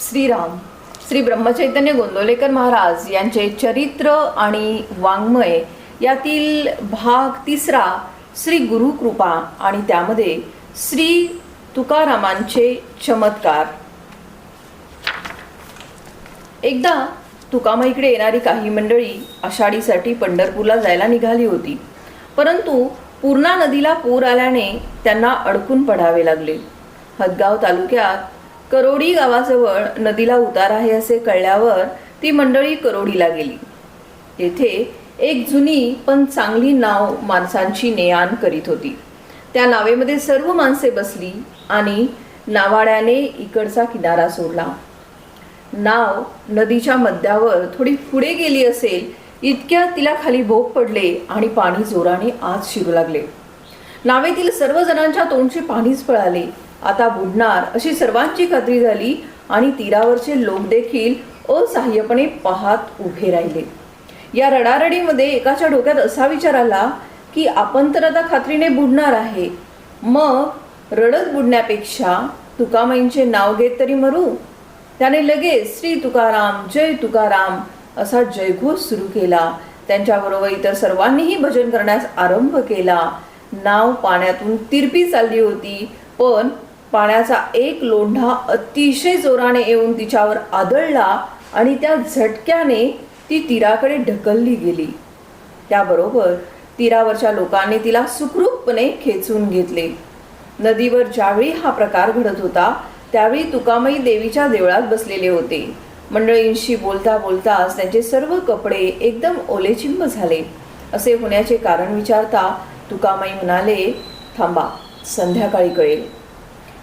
श्रीराम. श्री ब्रह्मचैतन्य गोंदवलेकर महाराज यांचे चरित्र आणि वाङ्मय यातील भाग तिसरा श्री गुरुकृपा आणि त्यामध्ये श्री तुकारामांचे चमत्कार. एकदा तुकामाईकडे येणारी काही मंडळी आषाढीसाठी पंढरपूरला जायला निघाली होती. परंतु पूर्णा नदीला पूर आल्याने त्यांना अडकून पडावे लागले. हदगाव तालुक्यात करोडी गावाजवळ नदीला उतार आहे असे कळल्यावर ती मंडळी करोडीला गेली. तेथे एक जुनी पण चांगली नाव माणसांची नेआण करीत होती. त्या नावेमध्ये सर्व माणसे बसली आणि नावाड्याने इकडचा किनारा सोडला. नाव नदीच्या मध्यावर थोडी पुढे गेली असेल इतक्या तिला खाली भोग पडले आणि पाणी जोराने आत शिरू लागले. नावेतील सर्व जणांच्या तोंडचे पाणीच पळाले. आता बुडणार अशी सर्वांची खात्री झाली आणि तीरावरचे लोक देखील असहाय्यपणे पाहत उभे राहिले. या रडारडीमध्ये एकाच्या डोक्यात असा विचार आला की आपण तर आता खात्रीने बुडणार आहे. मग रडत बुडण्यापेक्षा तुकामाईंचे नाव घेत तरी मरू. त्याने लगेच श्री तुकाराम जय तुकाराम असा जयघोष सुरू केला. त्यांच्याबरोबर इतर सर्वांनीही भजन करण्यास आरंभ केला. नाव पाण्यातून तिरपी चालली होती पण पाण्याचा एक लोंढा अतिशय जोराने येऊन तिच्यावर आदळला आणि त्या झटक्याने ती तीराकडे ढकलली गेली. त्याबरोबर तीरावरच्या लोकांनी तिला सुखरूपपणे खेचून घेतले. नदीवर ज्यावेळी हा प्रकार घडत होता त्यावेळी तुकामयी देवीच्या देवळात बसलेले होते. मंडळींशी बोलता बोलताच त्यांचे सर्व कपडे एकदम ओलेचिंब झाले. असे होण्याचे कारण विचारता तुकामाई म्हणाले थांबा संध्याकाळी कळेल.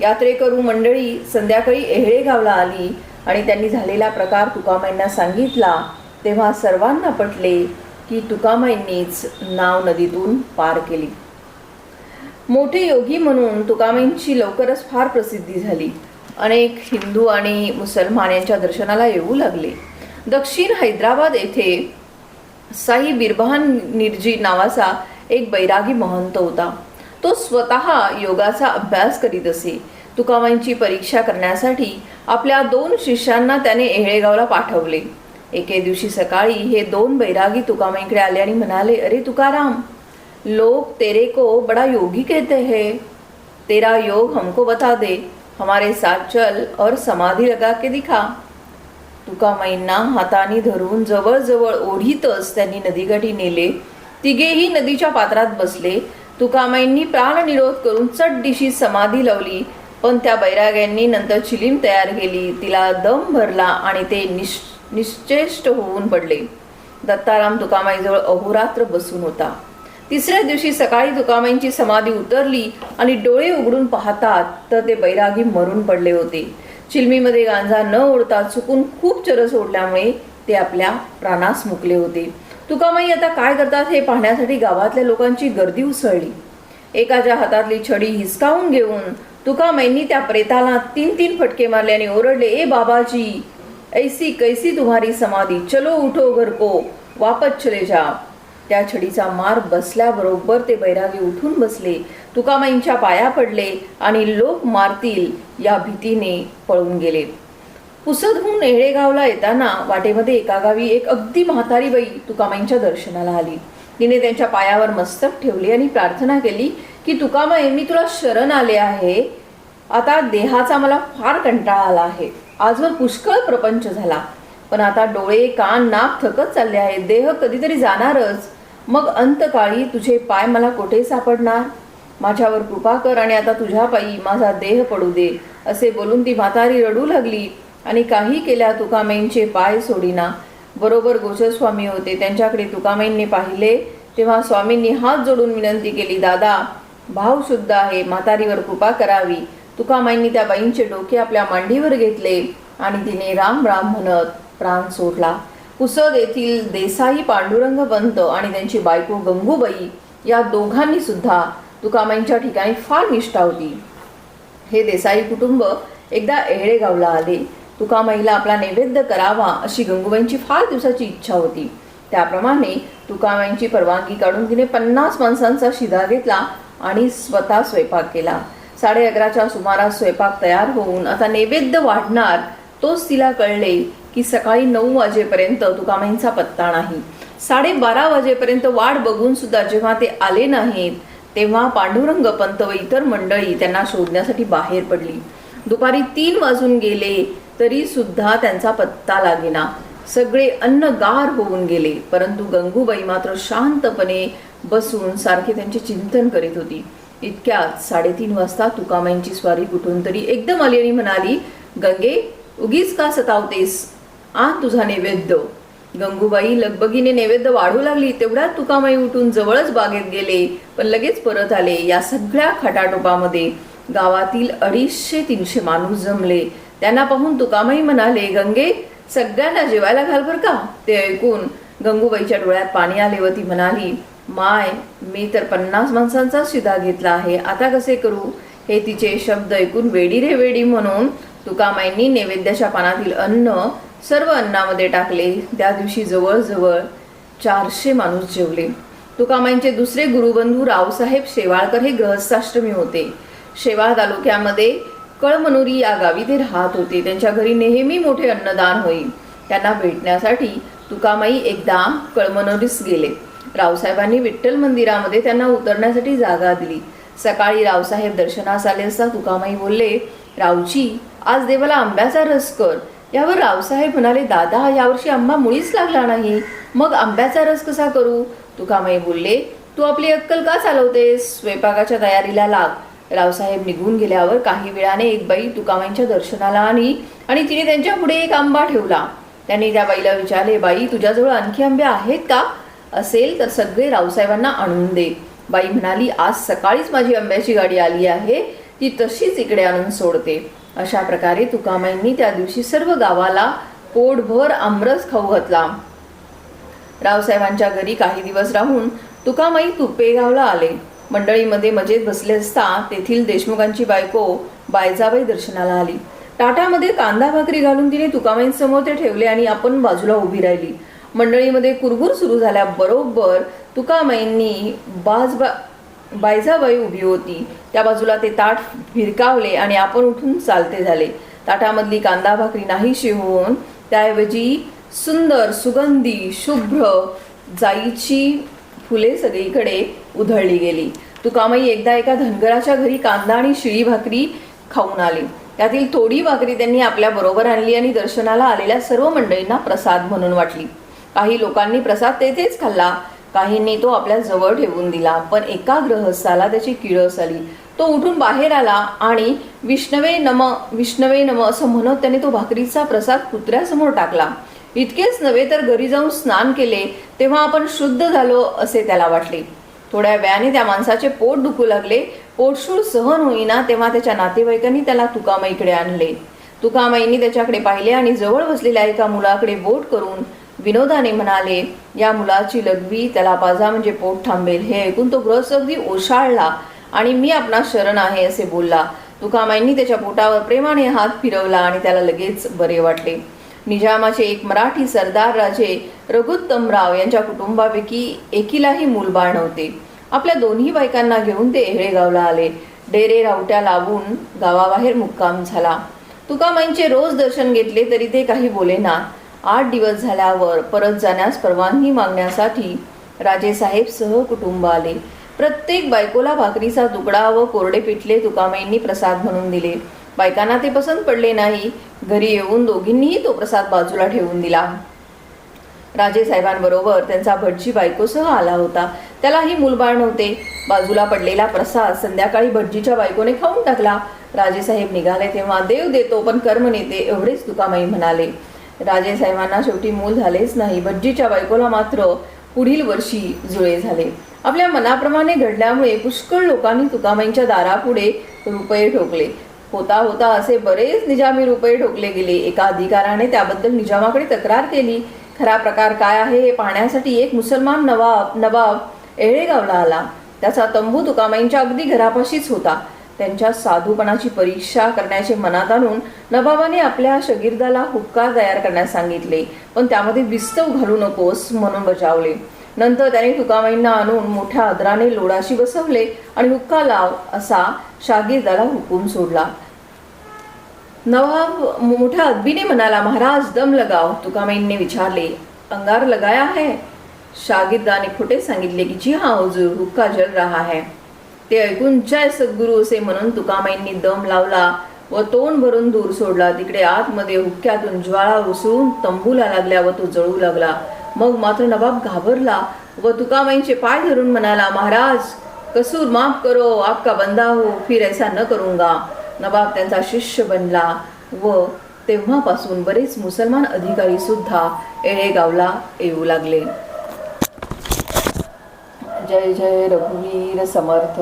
यात्रेकरू मंडळी संध्याकाळी एहळे गावला आली आणि त्यांनी झालेला प्रकार तुकामाईंना सांगितला तेव्हा सर्वांना पटले की तुकामाईंनीच नाव नदीतून पार केली. मोठे योगी म्हणून तुकामाईंची लवकरच फार प्रसिद्धी झाली. अनेक हिंदू आणि मुसलमान यांच्या दर्शनाला येऊ लागले. दक्षिण हैदराबाद येथे साई बिरबहान निर्जी नावाचा एक बैरागी महंत होता. तो स्वतः योगाचा अभ्यास करीत असे. तुकामाईंची परीक्षा करण्यासाठी आपल्या दोन शिष्यांना त्याने एहळेगावला पाठवले. एके दिवशी सकाळी हे दोन बैरागी तुकामाईकडे आले आणि म्हणाले अरे तुकाराम लोग तेरे को बड़ा योगी कहते हैं. तेरा योग हमको बता दे. हमारे साथ चल और समाधी लगा के दिखा. तुकामाईंना हाताने धरून जवळजवळ ओढीतच त्यांनी नदीकाठी नेले. तिघेही नदीच्या पात्रात बसले. तुकामाईंनी प्राणनिरोध करून चटदिशी समाधी लावली. पण त्या बैराग्यांनी नंतर चिलीम तयार केली. तिला दम भरला आणि ते निश निश्चेष्ट होऊन पडले. दत्ताराम तुकामाईजवळ अहोरात्र बसून होता. तिसऱ्या दिवशी सकाळी तुकामाईंची समाधी उतरली आणि डोळे उघडून पाहतात तर ते बैरागी मरून पडले होते. चिलमीमध्ये गांजा न ओढता चुकून खूप चरस सोडल्यामुळे ते आपल्या प्राणास मुकले होते. तुकामाई आता काय करतात हे पाहण्यासाठी गावातल्या लोकांची गर्दी उसळली. एकाच्या हातातली छडी हिसकावून घेऊन तुकामाईंनी त्या प्रेताला तीन तीन फटके मारले आणि ओरडले ए बाबाजी ऐसी कैसी तुम्हारी समाधी? चलो उठो घर को वापस चले जा. त्या छडीचा मार बसल्याबरोबर ते बैरागी उठून बसले. तुकामाईंच्या पाया पडले आणि लोक मारतील या भीतीने पळून गेले. पुसदहून येळेगावला येताना वाटेमध्ये एका गावी एक अगदी म्हातारी बाई तुकामाईंच्या दर्शनाला आली. तिने त्यांच्या पायावर मस्तक ठेवली आणि प्रार्थना केली की तुकामाई मी तुला शरण आले आहे. आता देहाचा मला फार कंटाळा आला आहे. आजवर पुष्कळ प्रपंच झाला. पण आता डोळे कान नाक थकत चालले आहेत. देह कधीतरी जाणारच. मग अंतकाळी तुझे पाय मला कुठे सापडणार? माझ्यावर कृपा कर आणि आता तुझ्या पायी माझा देह पडू दे असे बोलून ती म्हातारी रडू लागली. आणि काही केल्या तुकामाईंचे पाय सोडीना. बरोबर गोचरस्वामी होते. त्यांच्याकडे तुकामाईंनी पाहिले. तेव्हा स्वामींनी हात जोडून विनंती केली दादा भाव शुद्ध आहे. म्हातारीवर कृपा करावी. तुकामाईंनी त्या बाईंचे डोके आपल्या मांडीवर घेतले आणि तिने राम राम म्हणत प्राण सोडला. पुसद येथील देसाई पांडुरंग पंत आणि त्यांची बायको गंगूबाई या दोघांनी सुद्धा तुकामाईंच्या ठिकाणी फार निष्ठा होती. हे देसाई कुटुंब एकदा एळेगावला आले. तुकामाईला आपला नैवेद्य करावा अशी गंगूबाईंची फार दिवसाची इच्छा होती. त्याप्रमाणे तुकामाईंची परवानगी काढून तिने पन्नास माणसांचा शिधा घेतला आणि स्वतः स्वयंपाक केला. साडे अकराच्या सुमारास स्वयंपाक तयार होऊन आता नैवेद्य वाढणार तोच तिला कळले की सकाळी नऊ वाजेपर्यंत तुकामाईंचा पत्ता नाही. साडेबारा वाजेपर्यंत वाट बघून सुद्धा जेव्हा ते आले नाहीत तेव्हा पांडुरंग पंत व इतर मंडळी त्यांना शोधण्यासाठी बाहेर पडली. दुपारी तीन वाजून गेले तरी सुद्धा त्यांचा पत्ता लागेना. सगळे अन्नगार होऊन गेले. परंतु गंगूबाई मात्र शांतपणे बसून सारखे त्यांचे चिंतन करीत होती. इतक्यात साडेतीन वाजता तुकामाईंची स्वारी कुठून तरी एकदम आली आणि म्हणाली गंगे उगीच का सतावतेस? आ तुझा नैवेद्य. गंगूबाई लगबगीने नैवेद्य वाढू लागली. तेवढ्यात तुकामाई उठून जवळच बागेत गेले पण लगेच परत आले या सगळ्या खटाटोपामध्ये. गावातील अडीचशे तीनशे माणूस जमले. त्यांना पाहून तुकामाई म्हणाले गंगे सगळ्यांना जेवायला घाल बर का. ते ऐकून गंगूबाईच्या डोळ्यात पाणी आले व ती म्हणाली माय मी तर पन्नास माणसांचा शिदा घेतला आहे. आता कसे करू? हे तिचे शब्द ऐकून वेडी रे वेडी म्हणून तुकामाईंनी नैवेद्याच्या पानातील अन्न सर्व अन्नामध्ये टाकले. त्या दिवशी जवळजवळ चारशे माणूस जेवले. तुकामाईंचे दुसरे गुरुबंधू रावसाहेब शेवाळकर हे गृहस्थाष्टमी होते. शेवाळ तालुक्यामध्ये कळमनुरी या गावी ते राहत होते. त्यांच्या घरी नेहमी मोठे अन्नदान होई त्यांना भेटण्यासाठी तुकामाई एकदा कळमनुरीस गेले. रावसाहेबांनी विठ्ठल मंदिरामध्ये त्यांना उतरण्यासाठी जागा दिली. सकाळी रावसाहेब दर्शनास आले असता तुकामाई बोलले रावची आज देवाला आंब्याचा रस कर. यावर रावसाहेब म्हणाले दादा यावर्षी आंबा मुळीच लागला नाही. मग आंब्याचा रस कसा करू? तुकामाई बोलले तू आपली अक्कल का चालवतेस? स्वयंपाकाच्या तयारीला लाग. रावसाहेब निघून गेल्यावर काही वेळाने एक बाई तुकामाईंच्या दर्शनाला आली आणि तिने त्यांच्या पुढे एक आंबा ठेवला. त्यांनी त्या बाईला विचारले बाई तुझ्याजवळ आणखी आंबे आहेत का? असेल तर सगळे रावसाहेबांना आणून दे. बाई म्हणाली आज सकाळीच माझी आंब्याची गाडी आली आहे. ती तशीच इकडे आणून सोडते. अशा प्रकारे तुकामाईंनी त्या दिवशी सर्व गावाला पोटभर आमरस खाऊ घातला. रावसाहेबांच्या घरी काही दिवस राहून तुकामाई तुपेगावला आले. मंडळीमध्ये मजेत बसले असता तेथील देशमुखांची बायको बायजाबाई दर्शनाला आली. ताटामध्ये कांदा भाकरी घालून तिने तुकामाईंसमोर ते ठेवले आणि आपण बाजूला उभी राहिली. मंडळीमध्ये कुरबुर सुरू झाल्याबरोबर तुकामाईंनी बाजबा बायजाबाई उभी होती. त्या बाजूला ते ताट भिरकावले आणि आपण उठून चालते झाले. ताटामधली कांदा भाकरी नाहीशी होऊन त्याऐवजी सुंदर सुगंधी शुभ्र जाईची फुले सगळीकडे उधळली गेली. तुकामाई एकदा एका धनगराच्या घरी कांदा आणि शिळी भाकरी खाऊन आली. त्यातील थोडी भाकरी त्यांनी आपल्या बरोबर आणली आणि दर्शनाला आलेल्या सर्व मंडळींना प्रसाद म्हणून वाटली. काही लोकांनी प्रसाद तेथेच खाल्ला. काहींनी तो आपल्या जवळ ठेवून दिला. पण एका ग्रहस्थाला त्याची किळस आली तो उठून बाहेर आला आणि विष्णवे नम विष्णवे नम असं म्हणत त्याने तो भाकरीचा प्रसाद कुत्र्यासमोर टाकला. इतकेच नव्हे तर घरी जाऊन स्नान केले तेव्हा आपण शुद्ध झालो असे त्याला वाटले. थोड्या वेळाने त्या माणसाचे पोट दुखू लागले. पोटशूळ सहन होईना तेव्हा त्याच्या नातेवाईकांनी त्याला तुकामाईकडे आणले. तुकामाईंनी त्याच्याकडे पाहिले आणि जवळ बसलेल्या एका मुलाकडे बोट करून विनोदाने म्हणाले या मुलाची लघवी त्याला पाजा म्हणजे पोट थांबेल. हे ऐकून तो ग्रस्त अगदी ओशाळला आणि मी आपणा शरण आहे असे बोलला. तुकामाईंनी त्याच्या पोटावर प्रेमाने हात फिरवला आणि त्याला लगेच बरे वाटले. निजामाचे एक मराठी सरदार राजे रघुत्तमराव यांच्या कुटुंबापैकी एकीलाही मूलबाळ नव्हते. आपल्या दोन्ही बायकांना घेऊन ते एहेळगावला आले. डेरे रावट्या लावून गावाबाहेर मुक्काम झाला. तुकामाईंचे रोज दर्शन घेतले तरी ते काही बोलेना आठ दिवस झाल्यावर परत जाण्यास परवानगी मागण्यासाठी राजेसाहेब सह कुटुंब आले. प्रत्येक बायकोला भाकरीचा तुकडा व कोरडे पिठले तुकामाईंनी प्रसाद म्हणून दिले. बायकांना ते पसंत पडले नाही. घरी येऊन दोघींनीही तो प्रसाद बाजूला ठेवून दिला. राजे साहेबांबरोबर त्यांचा भटजी बायकोसह आला होता. त्यालाही मूलबाळ नव्हते. बाजूला पडलेला प्रसाद संध्याकाळी भटजीच्या बायकोने खाऊन टाकला. राजेसाहेब निघाले तेव्हा देव देतो पण कर्म नेते एवढेच तुकामाई म्हणाले. राजे साहेबांना शेवटी मूल झालेच नाही. भटजीच्या बायकोला मात्र पुढील वर्षी जुळे झाले. आपल्या मनाप्रमाणे घडल्यामुळे पुष्कळ लोकांनी तुकामाईंच्या दारापुढे रुपये ठोकले. होता होता असे बरेच निजामी रुपये ठोकले गेले. एका अधिकाराने त्याबद्दल निजामाकडे तक्रार केली. खरा प्रकार काय आहे हे पाहण्यासाठी एक मुसलमान नवाब नवाब एळेगावला आला. त्याचा तंबू तुकामाईंच्या अगदी घरापाशीच होता. त्यांच्या साधूपणाची परीक्षा करण्याचे मनात आणून नवाबाने आपल्या शगिर्दाला हुक्का तयार करण्यास सांगितले. पण त्यामध्ये विस्तव घालू नकोस म्हणून बजावले. नंतर त्याने तुकाबाईंना आणून मोठ्या आदराने लोडाशी बसवले आणि हुक्का लाव असा शागिर्दाला हुकूम सोडला. नवाब मोठ्या अदबीने म्हणाला महाराज दम लगाव. तुकाबाईंनी विचारले अंगार लगाया है? शागिर्दाने खोटे सांगितले की जी हा हुजूर हुक्का जल रहा है. ते ऐकून जय सद्गुरू असे म्हणून तुकामाईंनी दम लावला व तोंड भरून दूर सोडला. तिकडे आतमध्ये हुक्क्यातून ज्वाळा उसळून तंबूला लागल्या व तो जळू लागला. मग मात्र नवाब घाबरला. व तुकाबाईंचे पाय धरून म्हणाला महाराज कसूर माफ करो आपका बंदा हो फिर ऐसा न करूंगा. नवाब त्यांचा शिष्य बनला व तेव्हापासून बरेच मुसलमान अधिकारी सुद्धा एळेगावला येऊ लागले. जय जय रघुवीर समर्थ.